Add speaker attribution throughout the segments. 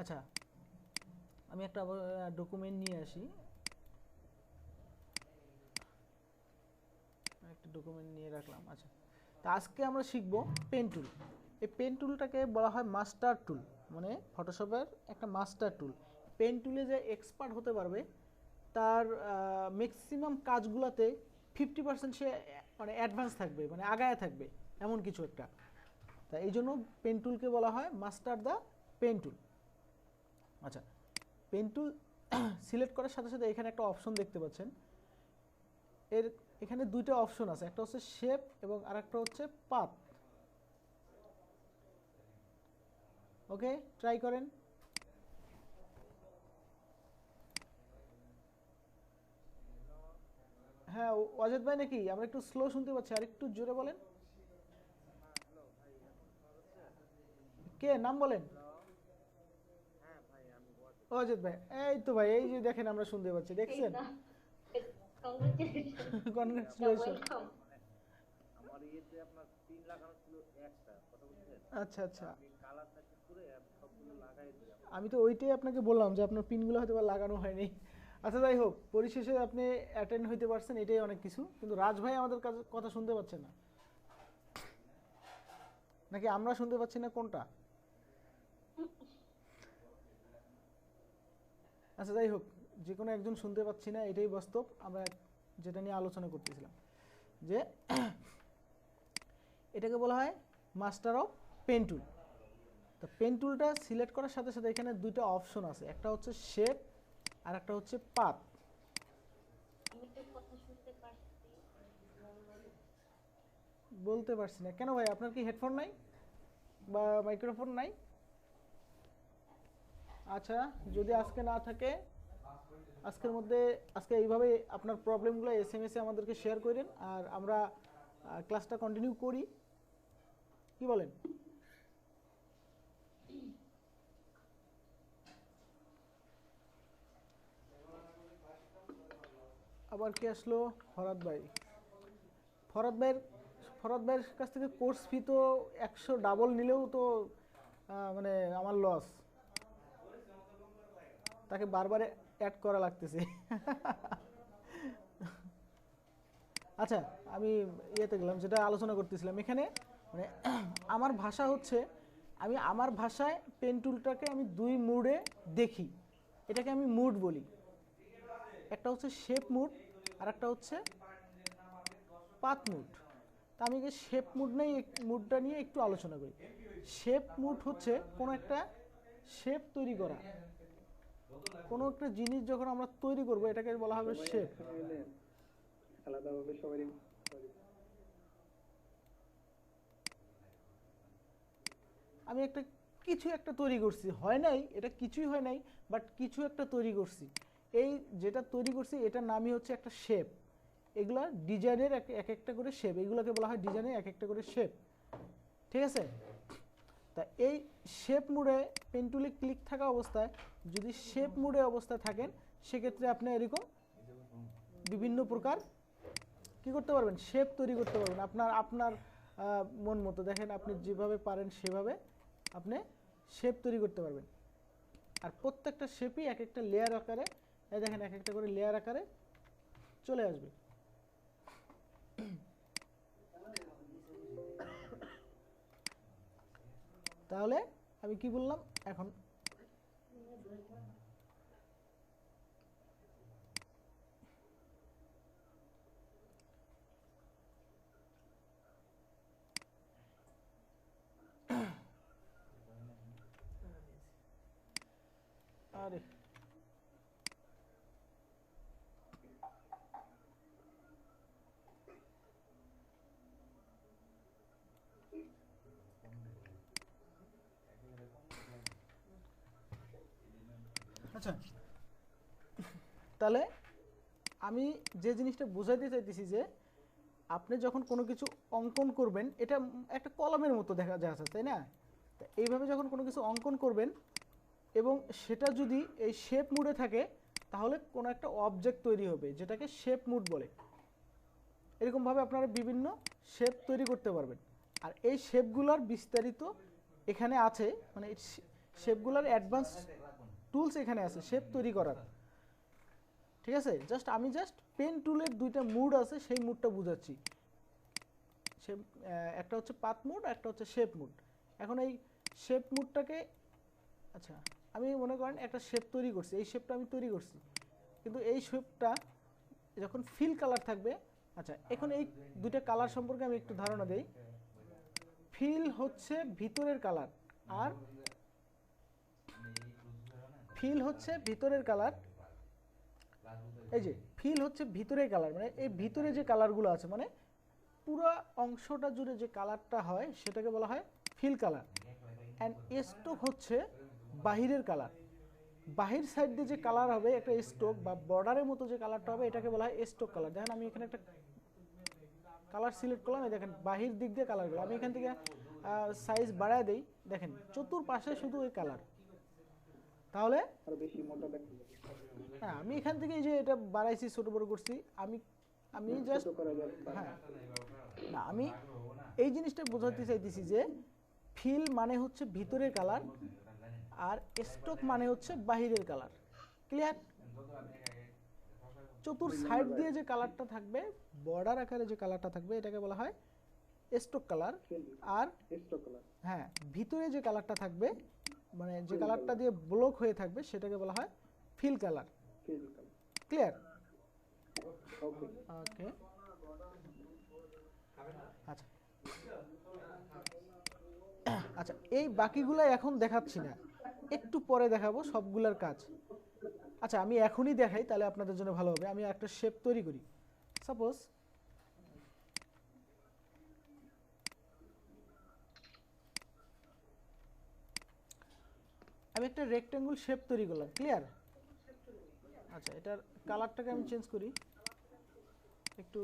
Speaker 1: আচ্ছা আমি একটা ডকুমেন্ট নিয়ে আসি। একটা ডকুমেন্ট নিয়ে রাখলাম আচ্ছা। তা আজকে আমরা শিখব পেন টুল এই পেন টুলটাকে বলা হয় মাস্টার টুল মানে ফটোশপের একটা মাস্টার টুল পেন টুলে যে এক্সপার্ট হতে পারবে, তার ম্যাক্সিমাম কাজগুলোতে ফিফটি পার্সেন্ট সে মানে অ্যাডভান্স থাকবে মানে আগায় থাকবে, এমন কিছু একটা। তা এই জন্য পেন টুলকে বলা হয় মাস্টার দ্য পেন টুল আচ্ছা পেন টুল সিলেক্ট করার সাথে সাথে এখানে একটা অপশন দেখতে পাচ্ছেন। এর এখানে দুইটা অপশন আছে, একটা হচ্ছে শেপ এবং আরেকটা হচ্ছে পাত ওকে ট্রাই করেন। হ্যাঁ অজিত ভাই নাকি? আমরা একটু স্লো শুনতে পাচ্ছি, আর একটু জোরে বলেন। কে? নাম বলেন। অজিত ভাই এই তো ভাই এই যে দেখেন আমরা শুনতে পাচ্ছি দেখছেন? কনগ্রাচুলেশন
Speaker 2: আমার ইয়েতে আপনার পিন লাগানো ছিল একটা কথা বুঝছেন
Speaker 1: আচ্ছা আচ্ছা।
Speaker 2: আমি সবগুলো লাগাই দিলাম
Speaker 1: তো ওইটাই আপনাকে বললাম যে আপনার পিনগুলো হয়তো বা লাগানো হয়নি। আচ্ছা যাই হোক পরিশেষে আপনি অ্যাটেন্ড হইতে পারছেন এটাই অনেক কিছু। কিন্তু রাজ ভাই আমাদের কাছে কথা শুনতে পাচ্ছে না। নাকি আমরা শুনতে পাচ্ছি না কোনটা? আচ্ছা যাই হোক যে কোনো একজন শুনতে পাচ্ছি না, এটাই বাস্তব। আমরা যেটা নিয়ে আলোচনা করতেছিলাম যে এটাকে বলা হয় মাস্টার অফ পেন টুল। তো পেন টুলটা সিলেক্ট করার সাথে সাথে এখানে দুইটা অপশন আছে। একটা হচ্ছে শেপ, আর একটা হচ্ছে পাত। বলতে পারছি না। কেন ভাই, আপনার কি হেডফোন নাই? বা মাইক্রোফোন নাই? আচ্ছা যদি আজকে না থাকে, আজকের মধ্যে, আজকে এইভাবে আপনার প্রবলেমগুলো এস এম এসে আমাদেরকে শেয়ার করেন, আর আমরা ক্লাসটা কন্টিনিউ করি। কি বলেন? আবার কি আসলো? ফরাদ ভাই। ফরাদ ভাইয়ের ফরাদ ভাইয়ের কাছ থেকে কোর্স ফি তো একশো ডাবল নিলেও তো মানে আমার লস তাকে বারবার অ্যাড করা লাগতেছে। আচ্ছা আমি ইয়েতে গেলাম, যেটা আলোচনা করতেছিলাম এখানে মানে আমার ভাষা হচ্ছে, আমি আমার ভাষায় পেন টুলটাকে আমি দুই মুডে দেখি। এটাকে আমি মুড বলি। একটা হচ্ছে শেপ মুড আর একটা হচ্ছে পাত মুড তা আমি শেপ মুড নেই মুডটা নিয়ে একটু আলোচনা করি। শেপ মুড হচ্ছে কোনো একটা শেপ তৈরি করা। কোনো একটা জিনিস যখন আমরা তৈরি করব এটাকে বলা হবে শেপ
Speaker 2: আলাদাভাবে
Speaker 1: আমি একটা কিছু একটা তৈরি করছি। হয় নাই এটা কিছুই হয় নাই বাট কিছু একটা তৈরি করছি। এই যেটা তৈরি করছি এটার নামই হচ্ছে একটা শেপ এগুলা ডিজাইনের এক একটা করে শেপ এগুলোকে বলা হয় ডিজাইনের এক একটা করে শেপ ঠিক আছে? তা এই শেপ মুডে পেন্টুলে ক্লিক থাকা অবস্থায় যদি শেপ মুডে অবস্থায় থাকেন, সেক্ষেত্রে আপনি এরকম বিভিন্ন প্রকার কি করতে পারবেন? শেপ তৈরি করতে পারবেন। আপনার আপনার মন মতো। দেখেন আপনি যেভাবে পারেন সেভাবে আপনি শেপ তৈরি করতে পারবেন। আর প্রত্যেকটা শেপই এক একটা লেয়ার আকারে দেখেন এক একটা করে লেয়ার আকারে চলে আসবে। তাহলে আমি কি বললাম? এখন আরে। আচ্ছা। তাহলে আমি যে জিনিসটা বোঝাইতে চাইতেছি যে আপনি যখন কোনো কিছু অঙ্কন করবেন, এটা একটা কলমের মতো দেখা যাচ্ছে তাই না? তা এইভাবে যখন কোনো কিছু অঙ্কন করবেন এবং সেটা যদি এই শেপ মুডে থাকে, তাহলে কোনো একটা অবজেক্ট তৈরি হবে, যেটাকে শেপ মুড বলে। এরকমভাবে আপনারা বিভিন্ন শেপ তৈরি করতে পারবেন। আর এই শেপগুলোর বিস্তারিত এখানে আছে মানে শেপগুলোর অ্যাডভান্স টুলস এখানে আছে শেপ তৈরি করার। ঠিক আছে? জাস্ট আমি জাস্ট পেন টুলের দুইটা মুড আছে, সেই মুডটা বুঝাচ্ছি। শেপ একটা হচ্ছে পাত মুড একটা হচ্ছে শেপ মুড এখন এই শেপ মুডটাকে আচ্ছা আমি মনে করেন একটা শেপ তৈরি করছি, এই শেপটা আমি তৈরি করছি। কিন্তু এই শেপটা যখন ফিল কালার থাকবে আচ্ছা এখন এই দুইটা কালার সম্পর্কে আমি একটু ধারণা দেই। ফিল হচ্ছে ভিতরের কালার আর ফিল হচ্ছে ভিতরের কালার। এই যে, ফিল হচ্ছে ভিতরের কালার মানে এই ভিতরে যে কালারগুলো আছে মানে পুরো অংশটা জুড়ে যে কালারটা হয়, সেটাকে বলা হয় ফিল কালার। অ্যান্ড স্টোক হচ্ছে বাহিরের কালার। বাহির সাইড দিয়ে যে কালার হবে, একটা স্টোক বা বর্ডারের মতো যে কালারটা হবে, এটাকে বলা হয় স্টোক কালার দেখেন আমি এখানে একটা কালার সিলেক্ট করলাম, এই দেখেন বাহির দিক দিয়ে কালারগুলো আমি এখান থেকে সাইজ বাড়ায় দিই। দেখেন, চতুর্পাশে শুধু ওই কালার তাহলে?
Speaker 2: আরও বেশি মোটা
Speaker 1: হ্যাঁ আমি এখান থেকে এই যে এটা বাড়াইছি ছোট বড় করছি আমি আমি জাস্ট হ্যাঁ। না আমি এই জিনিসটা বোঝাতে চাইতেছি যে ফিল মানে হচ্ছে ভিতরের কালার আর স্টক মানে হচ্ছে বাহিরের কালার ক্লিয়ার চতুর সাইড দিয়ে যে কালারটা থাকবে বর্ডার আকারে যে কালারটা থাকবে এটাকে বলা হয় স্টক কালার আর হ্যাঁ ভিতরে যে কালারটা থাকবে মানে যে কালারটা দিয়ে ব্লক হয়ে থাকবে সেটাকে বলা হয় ফিল কালার। ক্লিয়ার?
Speaker 2: ওকে।
Speaker 1: আচ্ছা। আচ্ছা এই বাকিগুলো এখন দেখাচ্ছি না। একটু পরে দেখাবো সবগুলার কাজ। আচ্ছা আমি এখনই দেখাই তাহলে আপনাদের জন্য ভালো হবে। আমি একটা শেপ তৈরি করি। সাপোজ আমি একটা রেক্টেঙ্গুল শেপ তৈরি করলাম ক্লিয়ার আচ্ছা এটার কালারটাকে আমি চেঞ্জ করি। একটু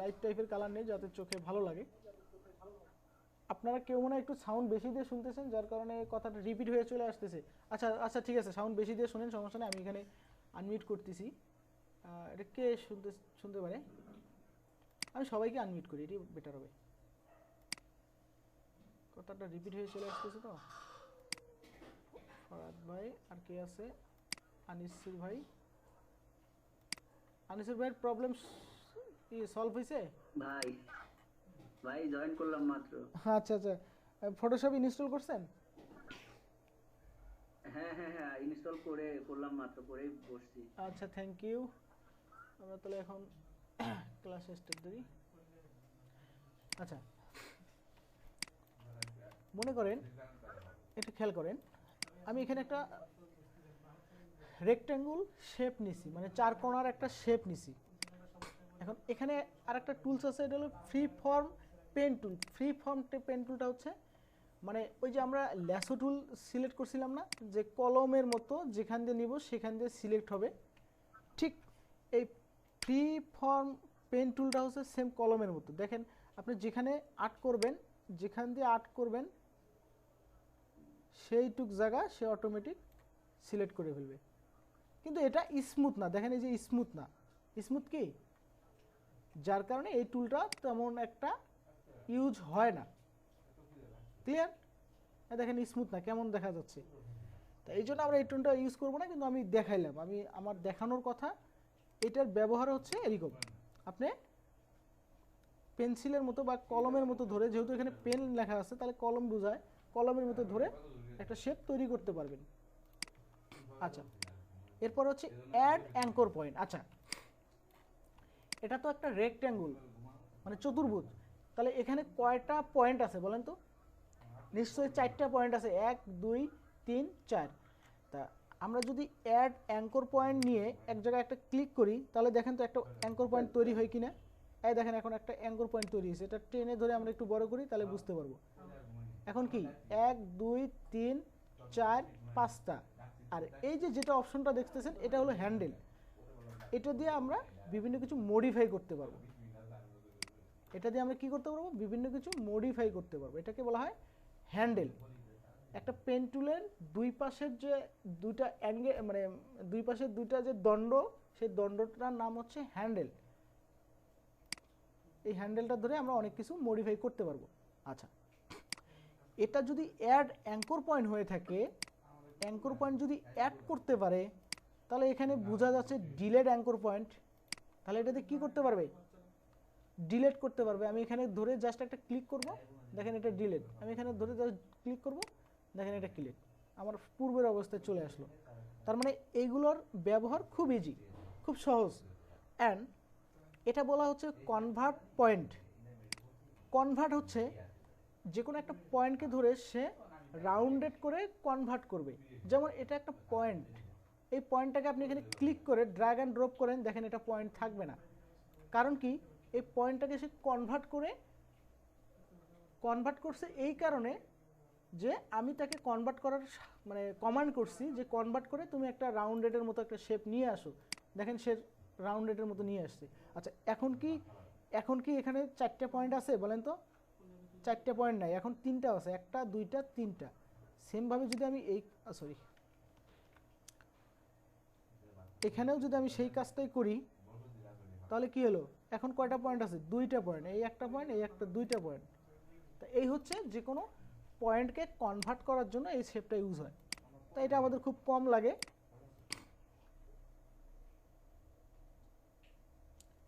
Speaker 1: লাইট টাইপের কালার নেই, যাতে চোখে ভালো লাগে। আপনারা কেউ মনে একটু সাউন্ড বেশি দিয়ে শুনতেছেন, যার কারণে কথাটা রিপিট হয়ে চলে আসতেছে। আচ্ছা আচ্ছা ঠিক আছে সাউন্ড বেশি দিয়ে শুনেন, সমস্যা নেই, আমি এখানে আনমিউট করতেছি। এটা কে শুনতে শুনতে পারে? আমি সবাইকে আনমিউট করি এটি বেটার হবে। কথাটা রিপিট হয়ে চলে আসতেছে তো? ভাই আর কে আছে? আনিসুর ভাই। আনিসুর ভাইয়ের প্রবলেম কি সলভ হয়েছে
Speaker 3: ভাই ভাই জয়েন করলাম মাত্র।
Speaker 1: আচ্ছা আচ্ছা। ফটোশপ ইনস্টল করছেন?
Speaker 3: হ্যাঁ হ্যাঁ হ্যাঁ ইনস্টল করে করলাম মাত্র করেই বসছি।
Speaker 1: আচ্ছা থ্যাংক ইউ আমরা তাহলে এখন ক্লাস স্টার্ট করি। আচ্ছা। মনে করেন একটু খেয়াল করেন। আমি এখানে একটা রেক্ট্যাঙ্গুল শেপ নিছি মানে চার কোণার একটা শেপ নিছি। এখন এখানে আরেকটা টুলস আছে, এটা হলো free form pen tool free form pen টুলটা হচ্ছে মানে ওই যে আমরা ল্যাসো টুল সিলেক্ট করছিলাম না, যে কলমের মতো যেখান দিয়ে নিব সেখান দিয়ে সিলেক্ট হবে। ঠিক এই ফ্রি ফর্ম পেন টুলটা হচ্ছে সেম কলমের মতো। দেখেন, আপনি যেখানে আর্ট করবেন, যেখান দিয়ে আর্ট করবেন সেইটুক জায়গা সে অটোমেটিক সিলেক্ট করে ফেলবে। কিন্তু এটা স্মুথ না। দেখেন এই যে স্মুথ না। স্মুথ কি? যার কারণে এই টুলটা তেমন একটা ইউজ হয় না। ক্লিয়ার দেখেন স্মুথ না। কেমন দেখা যাচ্ছে? তো এই জন্য আমরা এই টুলটা ইউজ করব না, কিন্তু আমি দেখাইলাম। আমি, আমার দেখানোর কথা, এটার ব্যবহার হচ্ছে এরকম। আপনি পেন্সিলের মতো বা কলমের মতো ধরে, যেহেতু এখানে পেন লেখা আছে, তাহলে কলম বোঝায়। কলমের মতো ধরে একটা শেপ তৈরি করতে পারবেন। আচ্ছা এরপর হচ্ছে অ্যাড অ্যাঙ্কর পয়েন্ট আচ্ছা এটা তো একটা রেক্ট্যাঙ্গুল মানে চতুর্ভুজ। তাহলে এখানে কয়টা পয়েন্ট আছে বলেন তো? নিশ্চয়ই চারটা পয়েন্ট আছে। এক, দুই, তিন, চার। তা আমরা যদি অ্যাড অ্যাঙ্কর পয়েন্ট নিয়ে এক জায়গায় একটা ক্লিক করি, তাহলে দেখেন তো একটা অ্যাঙ্কর পয়েন্ট তৈরি হয় কিনা। এই দেখেন এখন একটা অ্যাঙ্কর পয়েন্ট তৈরি হয়েছে। এটা টেনে ধরে আমরা একটু বড় করি, তাহলে বুঝতে পারব। এখন কি? এক, দুই, তিন, চার, পাঁচটা। আর এই যে যেটা অপশনটা দেখতেছেন, এটা হলো হ্যান্ডেল এটা দিয়ে আমরা বিভিন্ন কিছু মডিফাই করতে পারব। এটা দিয়ে আমরা কি করতে পারব? বিভিন্ন কিছু মডিফাই করতে পারব। এটাকে বলা হয় হ্যান্ডেল একটা পেন টুলের দুই পাশের যে দুইটা অ্যাঙ্গে মানে দুই পাশের দুইটা যে দণ্ড, সেই দণ্ডটার নাম হচ্ছে হ্যান্ডেল এই হ্যান্ডেলটা ধরে আমরা অনেক কিছু মডিফাই করতে পারব। আচ্ছা এটা যদি অ্যাড অ্যাঙ্কর পয়েন্ট হয়ে থাকে অ্যাঙ্কর পয়েন্ট যদি অ্যাড করতে পারে, তাহলে এখানে বোঝা যাচ্ছে ডিলেট অ্যাঙ্কর পয়েন্ট তাহলে এটাতে কি করতে পারবে? ডিলেট করতে পারবে। আমি এখানে ধরে জাস্ট একটা ক্লিক করব। দেখেন এটা ডিলেট আমি এখানে ধরে জাস্ট ক্লিক করব। দেখেন এটা ক্লিক আমার পূর্বের অবস্থায় চলে আসলো। তার মানে এইগুলোর ব্যবহার খুব ইজি খুব সহজ। অ্যান্ড এটা বলা হচ্ছে কনভার্ট পয়েন্ট কনভার্ট হচ্ছে যে কোনো একটা পয়েন্টকে ধরে সে রাউন্ডেড করে কনভার্ট করবে। যেমন এটা একটা পয়েন্ট এই পয়েন্টটাকে আপনি এখানে ক্লিক করে ড্র্যাগ অ্যান্ড ড্রপ করেন, দেখেন এটা পয়েন্ট থাকবে না। কারণ কি? এই পয়েন্টটাকে সে কনভার্ট করে কনভার্ট করছে এই কারণে যে আমি তাকে কনভার্ট করার মানে কমান্ড করছি যে কনভার্ট করে তুমি একটা রাউন্ডেডের মতো একটা শেপ নিয়ে আসো। দেখেন সে রাউন্ডেডের মতো নিয়ে আসছে। আচ্ছা এখন কি এখন কি এখানে চারটে পয়েন্ট আছে বলেন তো? চারটে পয়েন্ট নাই, এখন তিনটা আছে, একটা, দুইটা, তিনটা। সেমভাবে যদি আমি এই সরি এখানেও যদি আমি সেই কাজটাই করি, তাহলে কি হলো? এখন কয়টা পয়েন্ট আছে? দুইটা পয়েন্ট এই একটা পয়েন্ট এই একটা, দুইটা পয়েন্ট তা এই হচ্ছে যে কোনো পয়েন্টকে কনভার্ট করার জন্য এই শেপটা ইউজ হয়। তো এটা আমাদের খুব কম লাগে।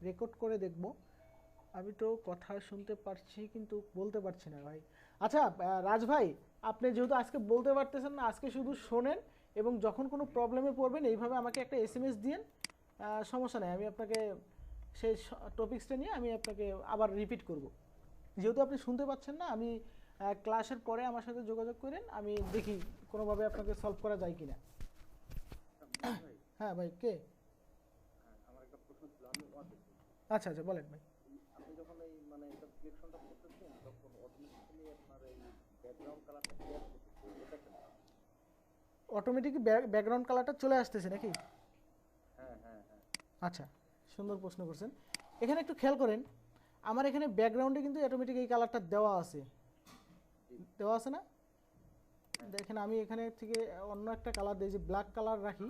Speaker 1: রেকর্ড করে দেখব। আমি তো কথা শুনতে পারছি কিন্তু বলতে পারছি না ভাই। আচ্ছা রাজ ভাই আপনি যেহেতু আজকে বলতে পারতেছেন না আজকে শুধু শোনেন এবং যখন কোনো প্রবলেমে পড়বেন এইভাবে আমাকে একটা এস এম এস আহ, সমস্যা নেই আমি আপনাকে সেই টপিক্সটা নিয়ে আমি আপনাকে আবার রিপিট করব। যেহেতু আপনি শুনতে পাচ্ছেন না আমি ক্লাসের পরে আমার সাথে যোগাযোগ করেন আমি দেখি কোনোভাবে আপনাকে সলভ করা যায় কিনা।
Speaker 2: ভাই।
Speaker 1: হ্যাঁ ভাই কে?
Speaker 2: হ্যাঁ,
Speaker 1: আচ্ছা আচ্ছা বলেন ভাই
Speaker 2: আপনি যখন এই মানে এটা সিলেকশনটা করতেছেন তখন অটোমেটিক্যালি আপনার এই ব্যাকগ্রাউন্ড কালারটা ক্লিয়ার
Speaker 1: অটোমেটিক ব্যাকগ্রাউন্ড কালারটা চলে আসতেছে নাকি?
Speaker 2: হ্যাঁ হ্যাঁ হ্যাঁ।
Speaker 1: আচ্ছা সুন্দর প্রশ্ন করছেন। এখানে একটু খেয়াল করেন আমার এখানে ব্যাকগ্রাউন্ডে কিন্তু অটোমেটিক এই কালারটা দেওয়া আছে। দেওয়া আছে না? দেখেন আমি এখানে থেকে অন্য একটা কালার দিই যে ব্ল্যাক কালার রাখি।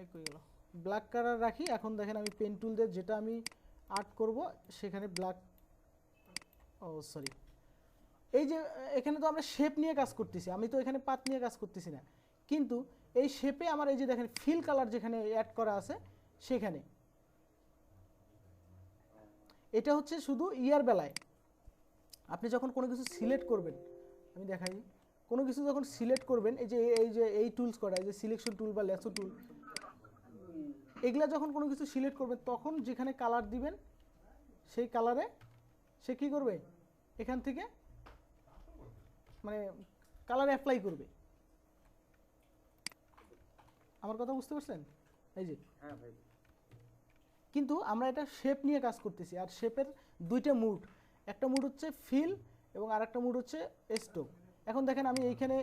Speaker 1: এই কই গেল? ব্ল্যাক কালার রাখি। এখন দেখেন আমি পেন টুল দিয়ে যেটা আমি আর্ট করব, সেখানে ব্ল্যাক, ও, সরি। এই যে, এখানে তো আমরা শেপ নিয়ে কাজ করতেছি, আমি তো এখানে পাত নিয়ে কাজ করতেছি না। কিন্তু এই শেপে আমার এই যে দেখেন ফিল কালার যেখানে অ্যাড করা আছে, সেখানে। এটা হচ্ছে শুধু ইয়ার বেলায়। আপনি যখন কোনো কিছু সিলেক্ট করবেন, আমি দেখাই, কোনো কিছু যখন সিলেক্ট করবেন, এই যে এই যে, এই টুলস করা, এই যে সিলেকশন টুল বা লেসো টুল এগুলা যখন কোনো কিছু সিলেক্ট করবেন তখন যেখানে কালার দিবেন সেই কালারে সে কী করবে? এখান থেকে মানে কালার অ্যাপ্লাই করবে। আমার কথা বুঝতে পারছেন? এই যে।
Speaker 2: হ্যাঁ
Speaker 1: কিন্তু আমরা এটা শেপ নিয়ে কাজ করতেছি আর শেপের দুইটা মুড একটা মুড হচ্ছে ফিল এবং আর একটা মুড হচ্ছে স্টোক এখন দেখেন আমি এইখানে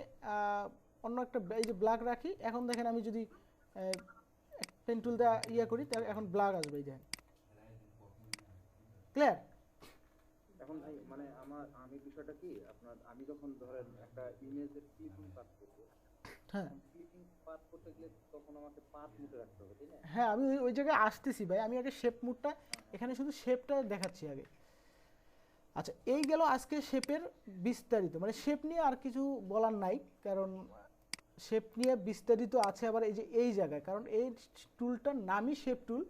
Speaker 1: অন্য একটা এই যে ব্ল্যাক রাখি এখন দেখেন আমি যদি পেন টুল দেওয়া ইয়ে করি তাহলে এখন ব্ল্যাক আসবে এই দেখেন ক্লিয়ার
Speaker 2: এখন ভাই মানে আমার আমি বিষয়টা কি আপনার আমি যখন ধরেন একটা ইমেজের ক্লিপিং পাস করব
Speaker 1: হ্যাঁ।
Speaker 2: ক্লিপিং পাস করতে গেলে তখন আমাকে পাত মুটে রাখতে হবে তাই না?
Speaker 1: হ্যাঁ আমি ওই- ওই জায়গায় আসতেছি ভাই আমি আগে শেপ মুডটা এখানে শুধু শেপটা দেখাচ্ছি আগে। আচ্ছা এই গেল আজকে শেপের বিস্তারিত মানে শেপ নিয়ে আর কিছু বলার নাই কারণ শেপ নিয়ে বিস্তারিত আছে আবার এই যে এই জায়গায়। কারণ এই টুলটার নামই শেপ টুল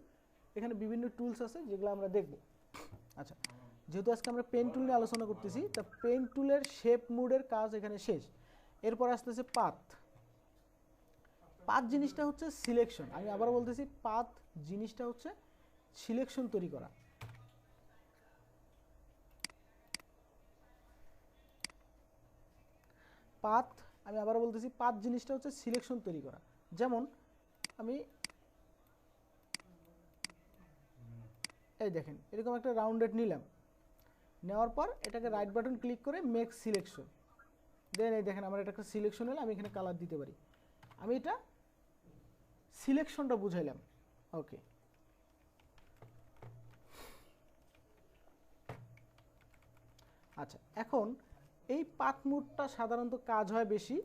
Speaker 1: এখানে বিভিন্ন টুলস আছে যেগুলো আমরা দেখব। আচ্ছা যেহেতু আজকে আমরা পেন টুল নিয়ে আলোচনা করতেছি, তা পেন টুলের শেপ মুডের কাজ এখানে শেষ। এরপর আসতেছে পাত পাত জিনিসটা হচ্ছে সিলেকশন আমি আবার বলতেছি পাত জিনিসটা হচ্ছে সিলেকশন তৈরি করা। পাথ আমি আবার বলতেছি পাঁচ জিনিসটা হচ্ছে সিলেকশন তৈরি করা। যেমন আমি এই দেখেন, এরকম একটা রাউন্ডেড নিলাম। নেওয়ার পর এটাকে রাইট বাটন ক্লিক করে মেক সিলেকশন দেন এই দেখেন, আমার এটা সিলেকশন হলে আমি এখানে কালার দিতে পারি। আমি এটা সিলেকশনটা বুঝাইলাম। ওকে আচ্ছা এখন এই পাথ মুডটা সাধারণত কাজ হয় বেশি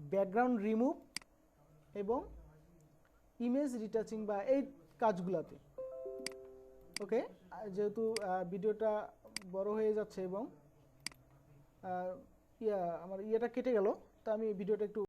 Speaker 1: ব্যাকগ্রাউন্ড রিমুভ এবং ইমেজ রিটাচিং বা এই কাজগুলোতে। ওকে? যেহেতু ভিডিওটা বড় হয়ে যাচ্ছে এবং ইয়া, আমার ইয়েটা কেটে গেল, তা আমি ভিডিওটা একটু